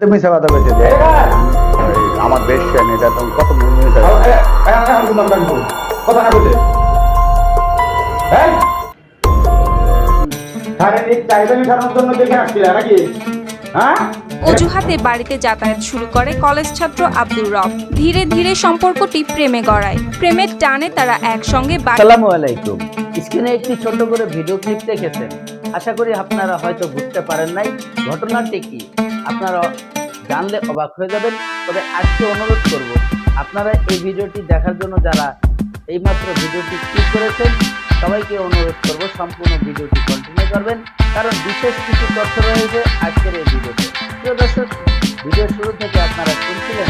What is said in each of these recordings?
মিশা কথা বলছে যে, এই আমার বেশ এটা কত মিশা কথা না বলতে শারীরিক চাহিদা মেটানোর জন্য দেখে আসছিলাম নাকি? হ্যাঁ অজুহাতে বাড়িতে যাতায়াত শুরু করে কলেজ ছাত্র আব্দুর রব। ধীরে ধীরে সম্পর্কটি প্রেমে গড়ায়। প্রেমের টানে তারা একসঙ্গে বাড়ি আলাইকুম। স্ক্রিনে একটি ছোট করে ভিডিও ক্লিপ দেখেছেন। আশা করি আপনারা হয়তো বুঝতে পারেন নাই। ঘটনাটি কি? আপনারা জানলে অবাক হয়ে যাবেন। তবে আজকে অনুরোধ করব আপনারা এই ভিডিওটি দেখার জন্য যারা এইমাত্র ভিডিওটি ক্লিক করেছেন সবাইকে অনুরোধ করব সম্পূর্ণ ভিডিওটি কন্টিনিউ করবেন। কারণ বিশেষ কিছু তথ্য রয়েছে আজকের এই ভিডিওতে। প্রিয় দর্শক ভিডিও শুরু থেকে আপনারা শুনছিলেন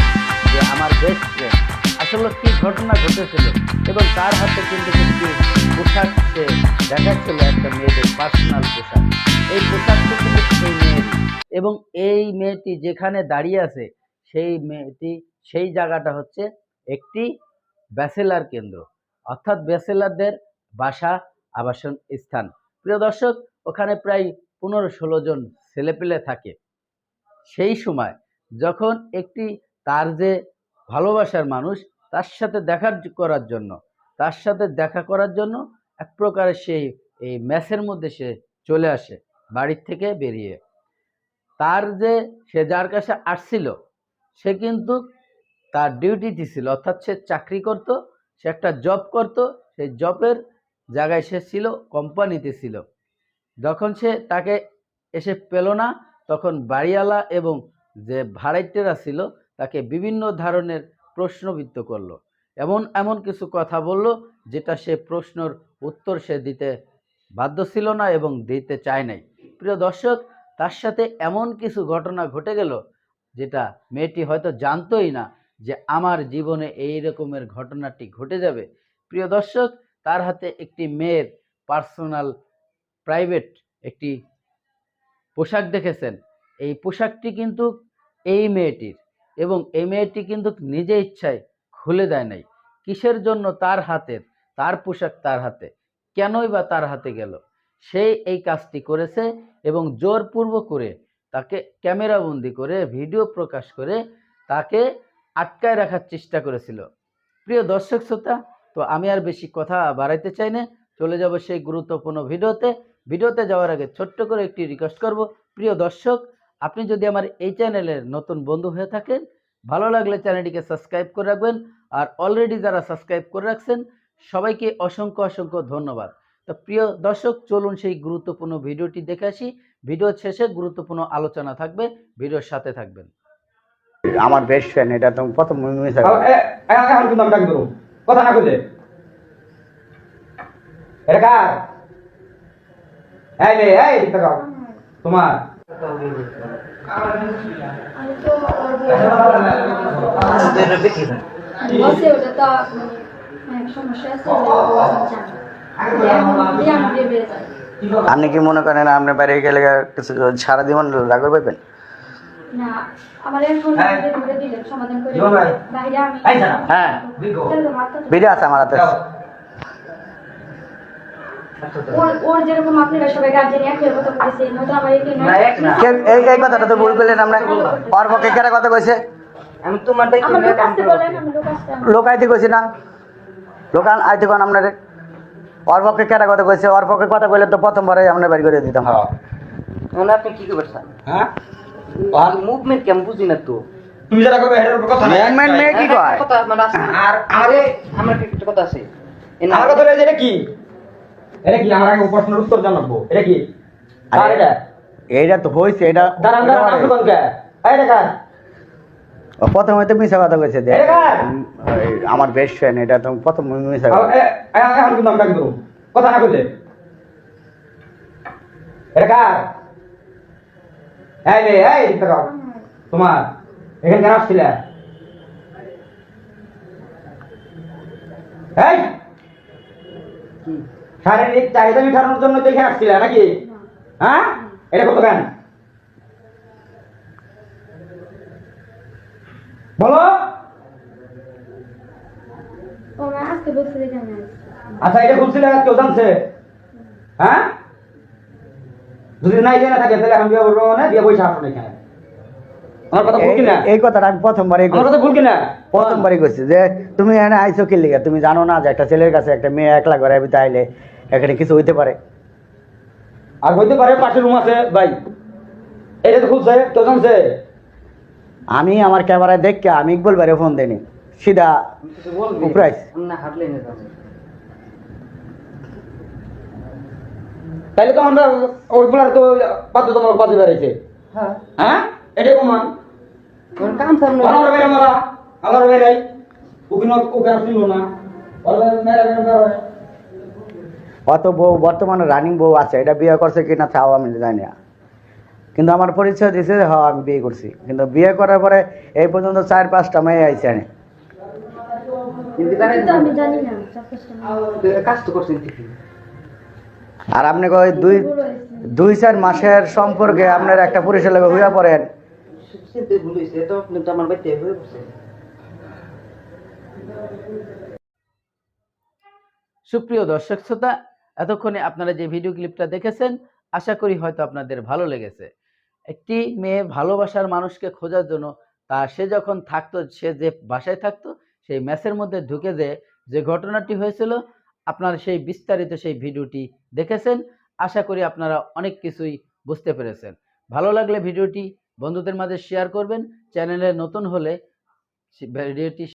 যে আমার বেস্ট ফ্রেন্ড আসলে কি ঘটনা ঘটেছিল এবং তার হাতে কিন্তু একটি পোশাক সে দেখাচ্ছিল, একটা মেয়েদের পার্সোনাল পোশাক। এই পোশাকটি কিন্তু এই মেয়ের। এবং এই মেয়েটি যেখানে দাঁড়িয়ে আছে, সেই মেয়েটি সেই জায়গাটা হচ্ছে একটি ব্যাচেলার কেন্দ্র। অর্থাৎ ব্যাচেলারদের বাসা, আবাসন স্থান। প্রিয় দর্শক ওখানে প্রায় পনেরো ষোলো জন ছেলেপেলে থাকে। সেই সময় যখন একটি তার যে ভালোবাসার মানুষ, তার সাথে দেখা করার জন্য, তার সাথে দেখা করার জন্য এক প্রকারের সেই এই ম্যাচের মধ্যে সে চলে আসে, বাড়ির থেকে বেরিয়ে। তার যে সে যার কাছে আসছিল, সে কিন্তু তার ডিউটিতে ছিল, অর্থাৎ সে চাকরি করত, সে একটা জব করত, সেই জবের জায়গায় সে ছিল কোম্পানিতে ছিল। যখন সে তাকে এসে পেল না, তখন বাড়িওয়ালা এবং যে ভাড়াইটেরা ছিল তাকে বিভিন্ন ধরনের প্রশ্নবিদ্ধ করল। এমন এমন কিছু কথা বলল যেটা সে প্রশ্নর উত্তর সে দিতে বাধ্য ছিল না এবং দিতে চায় নাই। প্রিয় দর্শক, তার সাথে এমন কিছু ঘটনা ঘটে গেল যেটা মেয়েটি হয়তো জানতোই না যে আমার জীবনে এই রকমের ঘটনাটি ঘটে যাবে। প্রিয় দর্শক, তার হাতে একটি মেয়ের পার্সোনাল প্রাইভেট একটি পোশাক দেখেছেন। এই পোশাকটি কিন্তু এই মেয়েটির এবং এই মেয়েটি কিন্তু নিজে ইচ্ছায় খুলে দেয় নাই। কিসের জন্য তার হাতের তার পোশাক তার হাতে? কেনই বা তার হাতে গেল? সে এই কাজটি করেছে এবং জোরপূর্ব করে তাকে ক্যামেরাবন্দি করে, ভিডিও প্রকাশ করে তাকে আটকায় রাখার চেষ্টা করেছিল। প্রিয় দর্শক শ্রোতা, তো আমি আর বেশি কথা বাড়াইতে চাই না। চলে যাব সেই গুরুত্বপূর্ণ ভিডিওতে ভিডিওতে যাওয়ার আগে ছোট্ট করে একটি রিকোয়েস্ট করব প্রিয় দর্শক আপনি যদি আমার এই চ্যানেলের নতুন বন্ধু হয়ে থাকেন ভালো লাগলে চ্যানেলটিকে সাবস্ক্রাইব করে রাখবেন আর অলরেডি যারা সাবস্ক্রাইব করে রাখছেন সবাইকে অসংখ্য অসংখ্য ধন্যবাদ তো প্রিয় দর্শক চলুন সেই গুরুত্বপূর্ণ ভিডিওটি দেখে আসি ভিডিওর শেষে গুরুত্বপূর্ণ আলোচনা থাকবে ভিডিওর সাথে থাকবেন আমার বেস্ট ফ্রেন্ড এটা তুমি ডাকি দেবো কথা না বলতে এটা কার? এই মেয়ে এই তাকাও। তোমার। আপনি কি মনে করেন আপনি বাইরে গেলে কিছু সারা জীবন রাগ পাবেন না আমার এখন ধরে দিলেন সমাধান করে জীবন ভাই। বাইরে আমি এই জানা। হ্যাঁ। ভিডিও আছে আমার হাতে। ওর ওর যেরকম আপনারা সবাই গার্জেন একই কথা আমার এই এই কথাটা তো ভুল করলেন আমরা। ওর পক্ষে কেরা কথা কইছে? আমি তোমার দায়িত্ব লোক কাম আসতে করব। বলেন আমি লোক আসতে লোক আইতে কইছি না। লোকাল আইতে কোন আপনারে। ওর পক্ষে কেরা কথা কইছে? ওর পক্ষে কথা কইলে তো প্রথমবারে আমরা বাড়ি করে দিতাম। হ্যাঁ। মানে আপনি কি করবেন স্যার? হ্যাঁ? আর মুভমেন্ট কেমন বুঝি না তো। তুমি যেটা করবে এটার কথা নাই। ম্যান কি কয়? কথা মানে আছে আর আরে! আমার একটা কথা আছে। এ কথা এটা কি? এটা কি আমার আগে প্রশ্নের উত্তর জানাব? এটা কি? এটা? এইটা তো হইছে এটা দাঁড়ান দাঁড়ান আপনি কোন কে? এই এটা কার? প্রথম হইতে মিশা কথা কইছে যে আমার বেস্ট ফ্রেন্ড এটা তুমি প্রথম মিশা এখন কিন্তু আমি ডাকি দেবো কথা না এটা কার? এই মেয়ে এই এদিকে তোমার এখানে কেন আসছিলে? এই! শারীরিক চাহিদা মেটানোর জন্য তো এখানে আসছিলে নাকি? হ্যাঁ? এটা কত কেন বলো। আচ্ছা এটা খুলছিলে কেউ জানছে। হ্যাঁ? যদি নাই জেনে থাকে তাহলে এখন বিয়ে করব মানে বিয়ে পয়সা আসুন এখানে। এই- কথাটা আমি প্রথমবারই প্রথমবারই করছি যে তুমি এখানে আইসো কি লিগে? তুমি জানো না যে একটা ছেলের কাছে একটা মেয়ে একলা ঘরে আইলে এখানে কিছু হইতে পারে। আর হইতে পারে পাশে রুম আছে ভাই। এটা তো খুলছে কেউ জানছে। আমি আমার ক্যামেরায় দেখকে আমি ইকবল বাইরে ফোন দেনি সিধা যাবে। তাইলে তো আমরা ওইগুলার তো বাধ্যতামূলক বাজে বেড়াইছে। হ্যাঁ। হ্যাঁ? এটাই প্রমাণ। কাম সামনে আমার বেড়ে মারা আমার বেড়াই ওখানে ওখানে শুনলো না। ওর মেরা মেরা অত বউ বর্তমানে রানিং বউ আছে এটা বিয়ে করছে কিনা তাও আমি জানি না। কিন্তু আমার পরিচয় দিছে যে হ্যাঁ আমি বিয়ে করছি। কিন্তু বিয়ে করার পরে এই পর্যন্ত চার পাঁচটা মেয়ে আইছে আমি না না। আর আপনি কই দুই দুই চার মাসের সম্পর্কে আপনার একটা পুরুষের লগে হইয়া পড়েন। সেটাই ভুল হয়েছে তো আপনি তো আমার বাড়িতে পড়ছে সুপ্রিয় দর্শক শ্রোতা এতক্ষণে আপনারা যে ভিডিও ক্লিপটা দেখেছেন, আশা করি হয়তো আপনাদের ভালো লেগেছে। একটি মেয়ে ভালোবাসার মানুষকে খোঁজার জন্য তা সে যখন থাকতো, সে যে বাসায় থাকতো, সেই ম্যাচের মধ্যে ঢুকে যে যে ঘটনাটি হয়েছিল, আপনারা সেই বিস্তারিত সেই ভিডিওটি দেখেছেন। আশা করি আপনারা অনেক কিছুই বুঝতে পেরেছেন। ভালো লাগলে ভিডিওটি বন্ধুদের মাঝে শেয়ার করবেন। চ্যানেলে নতুন হলে ভিডিওটি